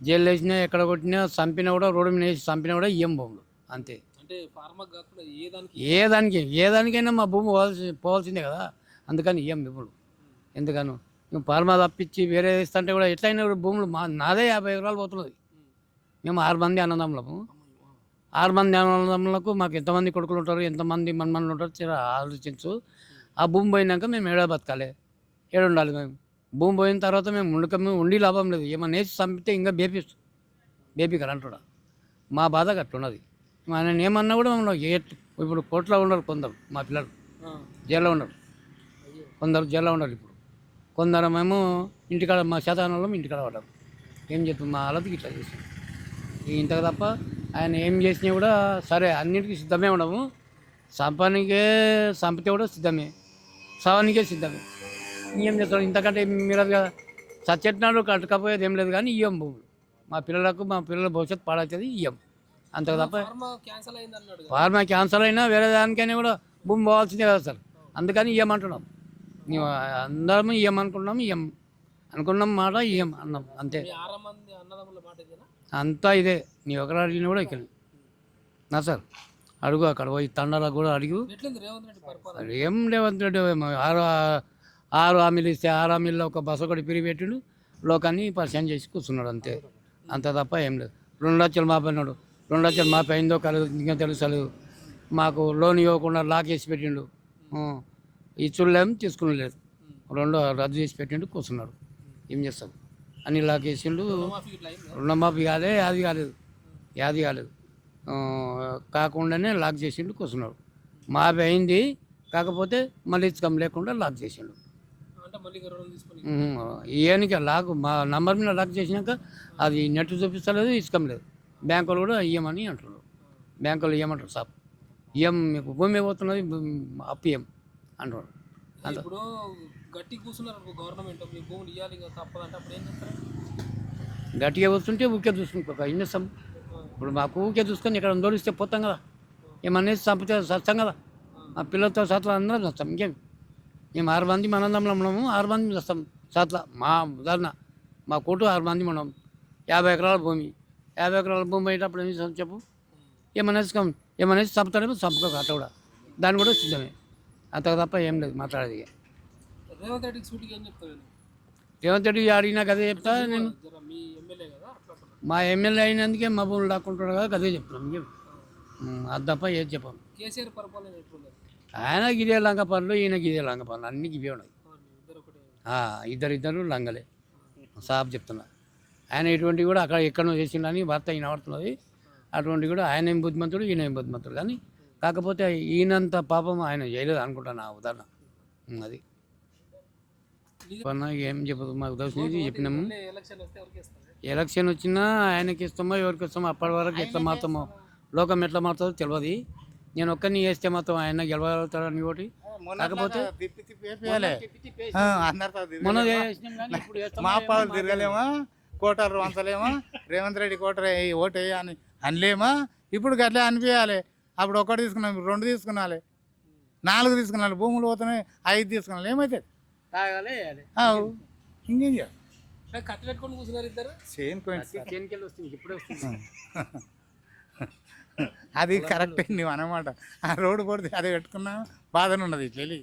Jail వేసినా ఎక్కడ కొట్టినా చంపినా కూడా రోడ్డు మీద వేసి చంపినా కూడా ఇయ్యం భూములు అంతే. ఏ దానికి ఏ దానికి ఏ దానికైనా మా భూమి పోవాల్సి పోవాల్సిందే కదా. అందుకని ఇయ్యం ఇప్పుడు ఎందుకను? నువ్వు పాల్మా తప్పించి వేరే ఇస్తుంటే కూడా ఎట్లయినా కూడా భూములు మా నాదే యాభై ఎకరాలు పోతున్నది. మేము ఆరు మంది అన్నదమ్ములము. ఆరు మంది అన్నదమ్ములకు మాకు ఎంతమంది కొడుకులు ఉంటారు ఎంతమంది మన్మన్లు ఉంటారు ఆలోచించు. ఆ భూమి పోయినాక మేము ఏడా బతకాలి? ఏడు ఉండాలి మేము? భూమి పోయిన తర్వాత మేము ఉండక ఉండి లాభం లేదు. ఏమన్నా వేసి చంపితే ఇంకా బేబీ బేబీ కదా అంటున్నా. మా బాధ గట్లున్నది ఆయన ఏమన్నా కూడా మమ్మల్ని ఇప్పుడు కోర్టులో ఉన్నారు కొందరు మా పిల్లలు. జైల్లో ఉన్నారు. అయ్యో కొందరు జైల్లో ఉన్నారు ఇప్పుడు. కొందరు మేము ఇంటికాడ మా శాతానంలో ఇంటికాడ పడ్డారు ఏం చెప్తాం మా అలతికి ఇట్లా చేసాం ఇంతకు తప్ప ఆయన ఏం చేసినా కూడా సరే అన్నిటికీ సిద్ధమే ఉండము. సంపానికే సంపితే కూడా సిద్ధమే. సవానికే సిద్ధమే. ఇంకేం చేస్తాం ఇంతకంటే మీరు కదా. సచ్చెట్నాడు కట్టకపోయేది ఏం లేదు కానీ ఇయ్యం భూములు. మా పిల్లలకు మా పిల్లల భవిష్యత్తు పాడవుతుంది ఇయ్యం. అంతకు తప్ప ఫార్మా క్యాన్సిల్ అయినా వేరే దానికైనా కూడా భూమి పోవాల్సిందే కదా సార్. అందుకని ఇయ్యమంటున్నాం మేము అందరం ఇయ్యమనుకున్నాం ఇయ్యం. అనుకున్నాం మాట ఇయ్యం అన్నాం అంతే. అంతా ఇదే. నీ ఒకరు అడిగినా కూడా ఇక్కడ. నా సార్ అడుగు అక్కడ పోయి తండాలకు కూడా అడుగు. ఏం రేవంత్ రెడ్డి ఆరు ఆరు హామీలు ఇస్తే ఆరు హామీల్లో ఒక బస్సు ఒకటి పిరి పెట్టిండు లోకాన్ని పరిచయం చేసి కూర్చున్నాడు అంతే. అంత తప్ప ఏం లేదు. రెండు లక్షలు మాపన్నాడు రెండు లక్షలు మాపి అయిందో కలదు ఇంకా తెలుసలేదు మాకు లోన్ ఇవ్వకుండా లాక్ చేసి పెట్టిండు. ఇచ్చులేం తీసుకునలేదు. రెండు రద్దు చేసి పెట్టిండు కూర్చున్నాడు. ఏం చేస్తాం? అన్ని లాక్ చేసిండు. రుణమాఫీ ఇట్లా కాలే అది కాలేదు. యాది కాలేదు. కాకుండానే లాక్ చేసిండు కూర్చున్నాడు. మాఫీ అయింది కాకపోతే మళ్ళీ ఇచ్చకం లేకుండా లాక్ చేసిండు. ఇయనికి లాక్ మా నంబర్ మీద లాక్ చేసినాక అది నెట్ చూపిస్తలేదు ఇచ్చకం లేదు. బ్యాంకులు కూడా ఇయ్యమని అంటున్నారు. బ్యాంకులు ఇయ్యమంటారు సార్ ఇయ్యం మీకు భూమి పోతున్నది అప్పు ఇయ్యం అంటున్నారు. ఇప్పుడు గట్టి కూర్చున్నారు గవర్నమెంట్ మీ భూములు ఇవ్వాలి ఇంకా తప్పదంటే అప్పుడు ఏం చేస్తారు? గట్టిగా వస్తుంటే ఊకే చూసుకుంటా చేస్తాం ఇప్పుడు మాకు ఊకే చూసుకొని ఇక్కడ దోడిస్తే పోతాం కదా. ఏమన్నా చంపితే సత్తాం కదా. మా పిల్లలతో సాత్ల అందరం వస్తాం ఇంకేం? మేము ఆరు మంది మనందంలో ఉన్నాము ఆరు మంది వస్తాం. సాత్ల మా ఉదాహరణ మా కొట్టు ఆరు మంది మనం. యాభై ఎకరాల భూమి. యాభై ఎకరాల భూమి అయ్యేటప్పుడు ఏం చేస్తాం చెప్పు? ఏమన్నా వేసి చంపుతారేమో చంపుకోక అట్ట కూడా. దాన్ని కూడా సిద్ధమే. అంత తప్ప ఏం లేదు మాట్లాడేది. రేవంత్ రెడ్డికి సూటికి ఏం వీళ్ళు? రేవంత్ రెడ్డి అడిగినా కదే చెప్తా నేను మీ ఎమ్మెల్యే కదా అయినందుకే మా భూములు లాక్కుంటాడు కదా అదే చెప్తున్నాం. అది తప్ప ఏది చెప్పాం. కేసీఆర్ పరిపాలన ఆయన గిదే లంగ పనులు ఈయన గిదే లంగ పనులు అన్ని గివే ఉన్నాయి. అవును, ఇద్దరు ఒకటే ఆ, ఇద్దరు ఇద్దరు లంగలే. సాబ్ చెప్తున్నా. ఆయన ఇటువంటి కూడా అక్కడ ఎక్కడో చేసిండని వార్త ఈయన పడుతున్నది అటువంటి కూడా ఆయన ఏం బుద్ధిమంతుడు ఈయన ఏం బుద్ధిమంతుడు. కానీ కాకపోతే ఈయనంత పాపం ఆయన చేయలేదు అనుకుంటా నా ఉదాహరణ. అది. ఏం చెప్పదు మాకు దోషం చెప్పినాము. ఎలక్షన్ వచ్చినా ఆయనకి ఇస్తామో ఎవరికి ఇస్తామో అప్పటి వరకు ఎట్లా మారుతామో లోకం ఎట్లా మారుతుందో తెలియదు. నేను ఒక్కరిని వేస్తే మాత్రం ఆయన గెలవగలుగుతాడని ఒకటి. కాకపోతే వేస్తామో మా పాలు తిరగలేమా? కోటరు వంచలేమా? రేవంత్ రెడ్డి కోటరు ఓటు అని అనలేమా? ఇప్పుడు గట్లే అనిపించాలి అప్పుడు ఒకటి తీసుకున్నాం రెండు తీసుకున్నాలి. నాలుగు తీసుకున్నాలి. భూములు పోతున్నాయి ఐదు తీసుకున్నాలి. ఏమైతే. ఇంకేం చేయాలి? సేమ్ వస్తుంది ఇప్పుడే వస్తుంది. అది కరెక్ట్ నువ్వు అనమాట ఆ రోడ్డు కొడితే అది పెట్టుకున్నా బాధనే ఉన్నది చెల్లి